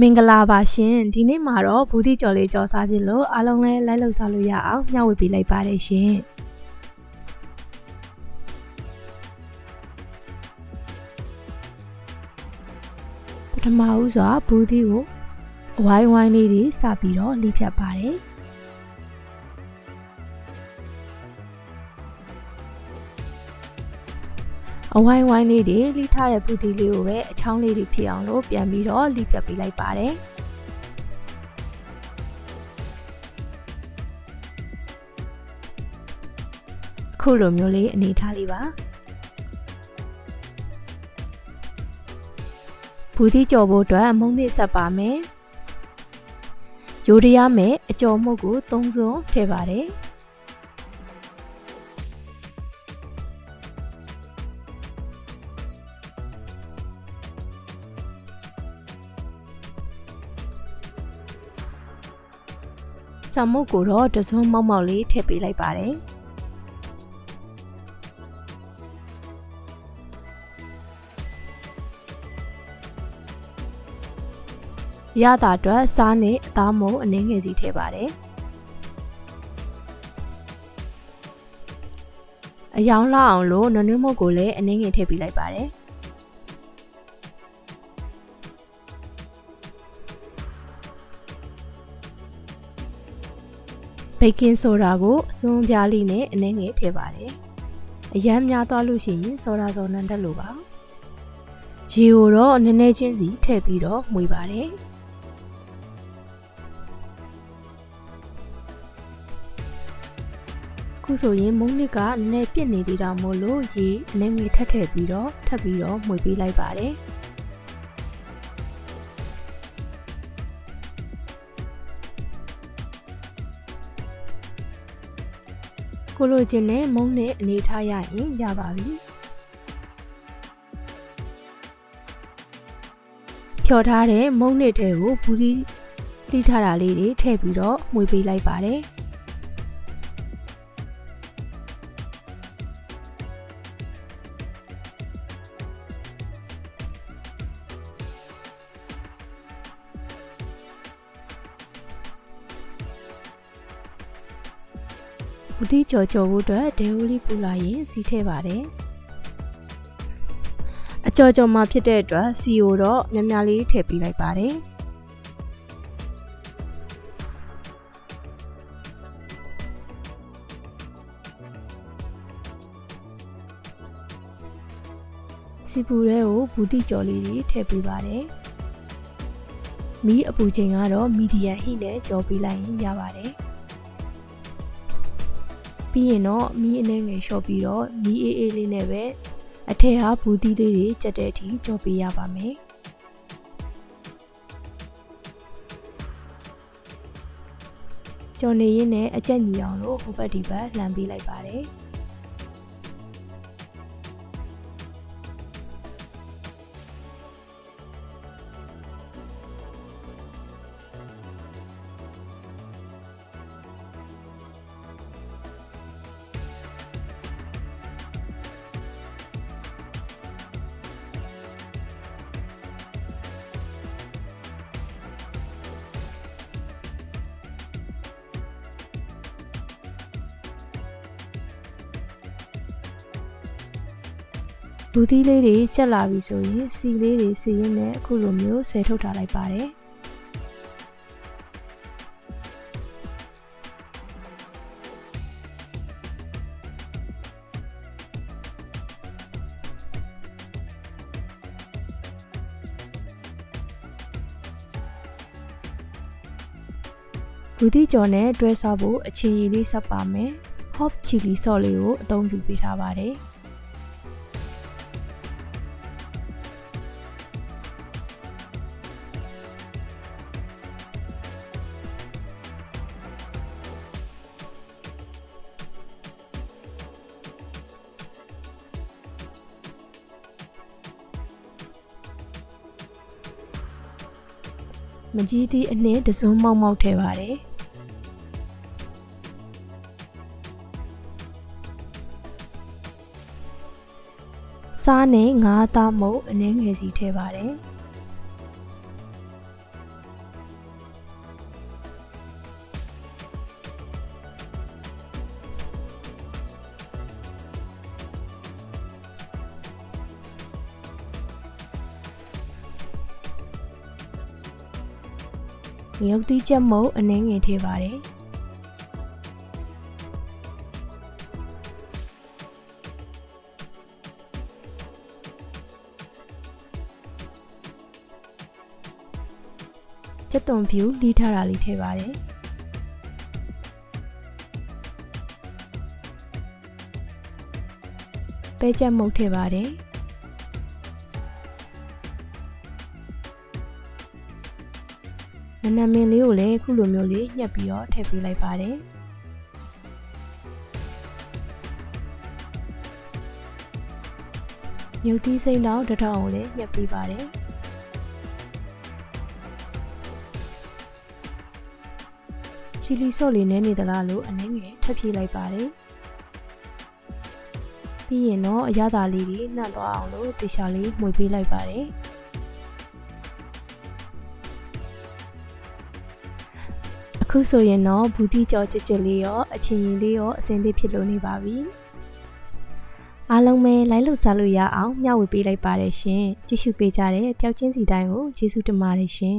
မင်္ဂလာပါရှင်ဒီနေ့မှာတော့ဘူးတိကျော်လေးကြော်စားဖြစ်လို့အားလုံးလည်းလိုက်လို့စားလို့ရအောင်မျှဝေပေးလိုက်ပါတယ်ရှင်ပထမဦးစွာဘူးတိကိုအဝိုင်းဝိုင်းလေးတွေစပြီးတော့လိဖြတ်ပါတယ် အဝိုင်းဝိုင်းလေးတွေလိထားတဲ့ပူတီလေးကိုပဲအချောင်းလေးတွေဖြစ်အောင်လို့ပြန်ပြီးတော့လိဖြတ်ပေးလိုက်ပါတယ်ခုလိုမျိုးလေးအနေထားလေးပါဘူတိကြော်ဖို့အတွက်မုံနစ်ဆက်ပါမယ်ရိုးရရမယ်အကြော်မှုတ်ကို၃စုံထည့်ပါတယ် ဆာမုတ်ကိုတော့တစုံမောက်မောက်လေးထည့်ပေးလိုက်ပါတယ်ရတာအတွက်စားနဲ့အသားမုံအနည်းငယ်စီထည့်ပါတယ်အယောင်လောက်အောင်လို့နနွေးမုတ်ကိုလည်းအနည်းငယ်ထည့်ပေးလိုက်ပါတယ် ဘေကင်းဆိုဒါကိုအစွန်းပြားလေးနဲ့အနည်းငယ်ထည့်ပါတယ်အရမ်းများသွားလို့ရှိရင်ဆိုဒါစောနန်းတက်လို့ပါရေကိုတော့နည်းနည်းချင်းစီထည့်ပြီးတော့မှွေပါတယ်ခုဆိုရင်မုံနစ်ကနည်းနည်းပြစ်နေသေးတာမို့လို့ရေအနည်းငယ်ထပ်ထည့်ပြီးတော့ထပ်ပြီးတော့မှွေပေးလိုက်ပါတယ် ကိုလိုချင်တဲ့မုံနဲ့အနေထားရရင်ရပါပြီဖြော်ထားတဲ့မုံနစ်ထဲကိုဘူးဒီလိထားတာလေးတွေထည့်ပြီးတော့မှွေပေးလိုက်ပါတယ် ဘူးတိကြော်ကြော်ဖို့အတွက်ဒဲဝလီပူလာရင်စီးထည့်ပါတယ်အကြော်ကြော်မှာဖြစ်တဲ့အတွက်စီကိုတော့များများလေးထည့်ပေးလိုက်ပါတယ်စီပူရဲကိုဘူးတိကြော်လေးတွေထည့်ပေးပါတယ်မီးအပူချိန်ကတော့မီဒီယမ်ဟိနဲ့ကြော်ပေးလိုက်ရင်ရပါတယ် ပြီးရင်တော့မီးအနေငယ်လျှော့ပြီးတော့မီးအေးအေးလေးနဲ့ပဲအထက်ဟာဘူးသီးလေးတွေကြက်တဲ့အထိကြော်ပေးရပါမယ်ကြော်နေရင်းနဲ့အကြက်ညီအောင်လို့ဟိုဘက်ဒီဘက်လှန်ပေးလိုက်ပါတယ် ဘူးသီးလေးတွေကြက်လာပြီဆိုရင်စီလေးတွေစီရင်နဲ့အခုလိုမျိုးဆယ်ထုတ်ထားလိုက်ပါတယ်ဘူးသီးကြော်နဲ့တွဲစားဖို့အချီရည်လေးဆက်ပါမယ် hot chili sauce လေးကိုအသုံးပြုပေးထားပါတယ် မကြီးသည့်အနှစ်တစုံမောက်မောက်ထဲပါတယ်စားနဲ့ငါးသားမုတ်အနှဲငယ်စီထဲပါတယ် ငရုတ်သီးချက်မုတ်အနှဲငယ်ထည့်ပါတယ်ချက်သွန်ဖြူလီးထားတာလေးထည့်ပါတယ်ပဲချက်မုတ်ထည့်ပါတယ် နနမင်းလေးကိုလည်းခုလိုမျိုးလေးညှက်ပြီးတော့ထည့်ပေးလိုက်ပါတယ်မြုပ်သီးစိမ့်တော့တစ်ထောင်ကိုလည်းညှက်ပေးပါတယ်ချီလီဆော့လေးနဲ့နေသလားလို့အနည်းငယ်ထပ်ပြေးလိုက်ပါတယ်ပြီးရင်တော့အရသာလေးတွေနှံ့သွားအောင်လို့တေချာလေးမှွေပေးလိုက်ပါတယ် အခုဆိုရင်တော့ဘူတီကြော်ကြွကြွလေးရောအချင်းရင်လေးရောအစင်သစ်ဖြစ်လို့နေပါပြီအားလုံးပဲလိုက်လို့စားလို့ရအောင်မျှဝေပေးလိုက်ပါတယ်ရှင်ကြည့်ရှုပေးကြတဲ့တယောက်ချင်းစီတိုင်းကိုကျေးဇူးတင်ပါတယ်ရှင်